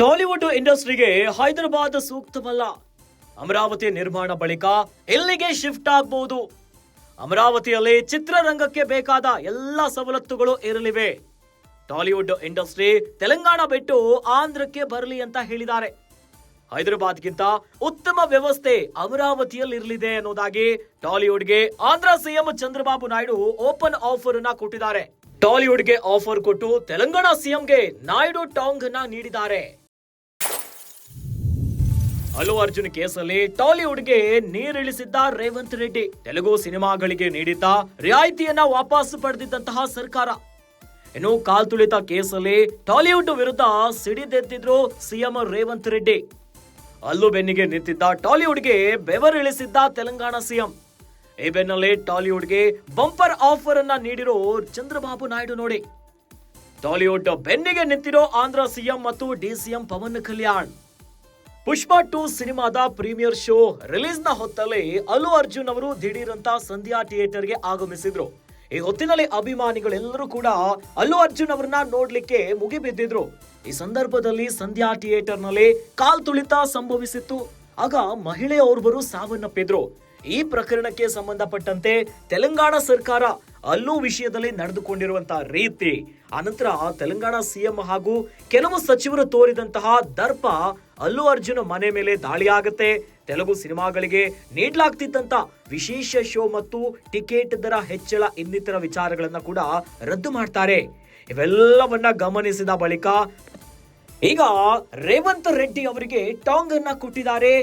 Tollywood ಇಂಡಸ್ಟ್ರಿಗೆ ಹೈದರಾಬಾದ್ ಸೂಕ್ತವಲ್ಲ. ಅಮರಾವತಿ ನಿರ್ಮಾಣ ಬಳಿಕ ಎಲ್ಲಿಗೆ ಶಿಫ್ಟ್ ಆಗಬಹುದು ಅಮರಾವತಿಯಲ್ಲಿ ಚಿತ್ರರಂಗಕ್ಕೆ ಬೇಕಾದ ಎಲ್ಲ ಸವಲತ್ತುಗಳು ಇರಲಿವೆ. ಟಾಲಿವುಡ್ ಇಂಡಸ್ಟ್ರಿ ತೆಲಂಗಾಣ ಬಿಟ್ಟು ಆಂಧ್ರಕ್ಕೆ ಬರಲಿ ಅಂತ ಹೇಳಿದ್ದಾರೆ. ಹೈದರಾಬಾದ್ಗಿಂತ ಉತ್ತಮ ವ್ಯವಸ್ಥೆ ಅಮರಾವತಿಯಲ್ಲಿರಲಿದೆ ಅನ್ನೋದಾಗಿ ಟಾಲಿವುಡ್ಗೆ Andhra CM Chandrababu Naidu open offer ಅನ್ನ ಕೊಟ್ಟಿದ್ದಾರೆ. ಟಾಲಿವುಡ್ಗೆ ಆಫರ್ ಕೊಟ್ಟು ತೆಲಂಗಾಣ ಸಿಎಂಗೆ ನಾಯ್ಡು ಟಾಂಗ್ ಅನ್ನ ನೀಡಿದ್ದಾರೆ. ಅಲ್ಲು ಅರ್ಜುನ್ ಕೇಸಲ್ಲಿ ಟಾಲಿವುಡ್ಗೆ ನೀರಿಳಿಸಿದ್ದ ರೇವಂತ್ ರೆಡ್ಡಿ. ತೆಲುಗು ಸಿನಿಮಾಗಳಿಗೆ ನೀಡಿದ್ದ ರಿಯಾಯಿತಿಯನ್ನ ವಾಪಸ್ ಪಡೆದಿದ್ದಂತಹ ಸರ್ಕಾರ. ಇನ್ನು ಕಾಲ್ತುಳಿತ ಕೇಸಲ್ಲಿ ಟಾಲಿವುಡ್ ವಿರುದ್ಧ ಸಿಡಿದೆದ್ದಿದ್ರು ಸಿಎಂ ರೇವಂತ್ ರೆಡ್ಡಿ. ಅಲ್ಲು ಬೆನ್ನಿಗೆ ನಿಂತಿದ್ದ ಟಾಲಿವುಡ್ಗೆ ಬೆವರಿಳಿಸಿದ್ದ ತೆಲಂಗಾಣ ಸಿಎಂ. ಈ ಬೆನ್ನಲ್ಲೇ ಟಾಲಿವುಡ್ಗೆ ಬಂಪರ್ ಆಫರ್ ಅನ್ನ ನೀಡಿರೋ ಚಂದ್ರಬಾಬು ನಾಯ್ಡು ನೋಡಿ. ಟಾಲಿವುಡ್ ಬೆನ್ನಿಗೆ ನಿಂತಿರೋ ಆಂಧ್ರ ಸಿಎಂ ಮತ್ತು ಡಿಸಿಎಂ ಪವನ್ ಕಲ್ಯಾಣ್. ಪುಷ್ಪ ಟು ಸಿನಿಮಾದ ಪ್ರೀಮಿಯರ್ ಶೋ ರಿಲೀಸ್ನ ಹೊತ್ತಲ್ಲಿ ಅಲ್ಲು ಅರ್ಜುನ್ ಅವರು ದಿಢೀರಂತ ಸಂಧ್ಯಾ ಥಿಯೇಟರ್ಗೆ ಆಗಮಿಸಿದ್ರು. ಈ ಹೊತ್ತಿನಲ್ಲಿ ಅಭಿಮಾನಿಗಳೆಲ್ಲರೂ ಕೂಡ ಅಲ್ಲು ಅರ್ಜುನ್ ಅವರನ್ನ ನೋಡ್ಲಿಕ್ಕೆ ಮುಗಿಬಿದ್ದಿದ್ರು. ಈ ಸಂದರ್ಭದಲ್ಲಿ ಸಂಧ್ಯಾ ಥಿಯೇಟರ್ನಲ್ಲಿ ಕಾಲ್ ತುಳಿತ ಸಂಭವಿಸಿತ್ತು. ಆಗ ಮಹಿಳೆಯೋರ್ವರು ಸಾವನ್ನಪ್ಪಿದ್ರು. ಈ ಪ್ರಕರಣಕ್ಕೆ ಸಂಬಂಧಪಟ್ಟಂತೆ ತೆಲಂಗಾಣ ಸರ್ಕಾರ ಅಲ್ಲೂ ವಿಷಯದಲ್ಲಿ ನಡೆದುಕೊಂಡಿರುವಂತಹ ರೀತಿ. ಅನಂತರ ತೆಲಂಗಾಣ ಸಿಎಂ ಹಾಗೂ ಕೆಲವು ಸಚಿವರು ತೋರಿದಂತಹ ದರ್ಪ ಅಲ್ಲು ಅರ್ಜುನ ಮನೆ ಮೇಲೆ ದಾಳಿಯಾಗುತ್ತೆ. ತೆಲುಗು ಸಿನಿಮಾಗಳಿಗೆ ನೀಡಲಾಗ್ತಿದ್ದಂತ ವಿಶೇಷ ಶೋ ಮತ್ತು ಟಿಕೆಟ್ ದರ ಹೆಚ್ಚಳ ಇನ್ನಿತರ ವಿಚಾರಗಳನ್ನ ಕೂಡ ರದ್ದು ಮಾಡ್ತಾರೆ. ಇವೆಲ್ಲವನ್ನ ಗಮನಿಸಿದ ಬಳಿಕ ಈಗ ರೇವಂತ್ ರೆಡ್ಡಿ ಅವರಿಗೆ ಟಾಂಗ್ ಅನ್ನ ಕೊಟ್ಟಿದ್ದಾರೆ.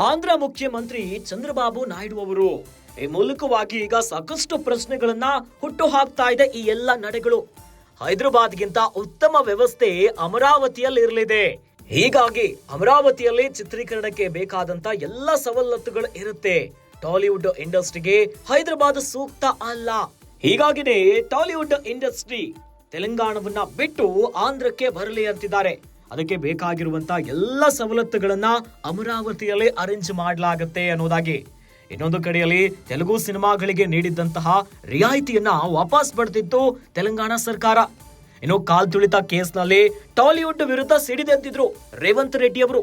ಆಂಧ್ರ ಮುಖ್ಯಮಂತ್ರಿ ಚಂದ್ರಬಾಬು ನಾಯ್ಡು ಅವರು. ಈ ಮೂಲಕವಾಗಿ ಈಗ ಸಾಕಷ್ಟು ಪ್ರಶ್ನೆಗಳನ್ನ ಹುಟ್ಟು ಹಾಕ್ತಾ ಇದೆ ಈ ಎಲ್ಲ ನಡೆಗಳು. ಹೈದರಾಬಾದ್ಗಿಂತ ಉತ್ತಮ ವ್ಯವಸ್ಥೆ ಅಮರಾವತಿಯಲ್ಲಿ ಇರಲಿದೆ ಹೀಗಾಗಿ ಅಮರಾವತಿಯಲ್ಲಿ ಚಿತ್ರೀಕರಣಕ್ಕೆ ಬೇಕಾದಂತ ಎಲ್ಲ ಸವಲತ್ತುಗಳು ಇರುತ್ತೆ. ಟಾಲಿವುಡ್ ಇಂಡಸ್ಟ್ರಿಗೆ ಹೈದರಾಬಾದ್ ಸೂಕ್ತ ಅಲ್ಲ. ಹೀಗಾಗಿನೇ ಟಾಲಿವುಡ್ ಇಂಡಸ್ಟ್ರಿ ತೆಲಂಗಾಣವನ್ನ ಬಿಟ್ಟು ಆಂಧ್ರಕ್ಕೆ ಬರಲಿ ಅಂತಿದ್ದಾರೆ. ಅದಕ್ಕೆ ಬೇಕಾಗಿರುವಂತ ಎಲ್ಲ ಸವಲತ್ತುಗಳನ್ನ ಅಮರಾವತಿಯಲ್ಲಿ ಅರೇಂಜ್ ಮಾಡಲಾಗುತ್ತೆ ಅನ್ನೋದಾಗಿ. ಇನ್ನೊಂದು ಕಡೆಯಲ್ಲಿ ತೆಲುಗು ಸಿನಿಮಾಗಳಿಗೆ ನೀಡಿದ್ದಂತಹ ರಿಯಾಯಿತಿಯನ್ನ ವಾಪಸ್ ಪಡೆದಿತ್ತು ತೆಲಂಗಾಣ ಸರ್ಕಾರ. ಇನ್ನು ಕಾಲ್ ತುಳಿತ ಕೇಸ್ನಲ್ಲಿ ಟಾಲಿವುಡ್ ವಿರುದ್ಧ ಸಿಡಿದೆ ಅಂತಿದ್ರು ರೇವಂತ್ ರೆಡ್ಡಿ ಅವರು.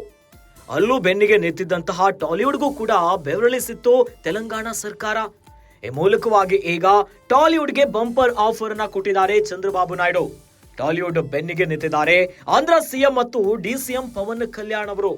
ಅಲ್ಲೂ ಬೆನ್ನಿಗೆ ನಿಂತಿದ್ದಂತಹ ಟಾಲಿವುಡ್ಗೂ ಕೂಡ ಬೆವರಳಿಸಿತ್ತು ತೆಲಂಗಾಣ ಸರ್ಕಾರ. ಈ ಮೂಲಕವಾಗಿ ಈಗ ಟಾಲಿವುಡ್ಗೆ ಬಂಪರ್ ಆಫರ್ ಅನ್ನ ಕೊಟ್ಟಿದ್ದಾರೆ ಚಂದ್ರಬಾಬು ನಾಯ್ಡು. ಟಾಲಿವುಡ್ ಬೆನ್ನಿಗೆ ನಿಂತಿದ್ದಾರೆ ಆಂಧ್ರ ಸಿಎಂ ಮತ್ತು ಡಿಸಿಎಂ ಪವನ್ ಕಲ್ಯಾಣ್ ಅವರು.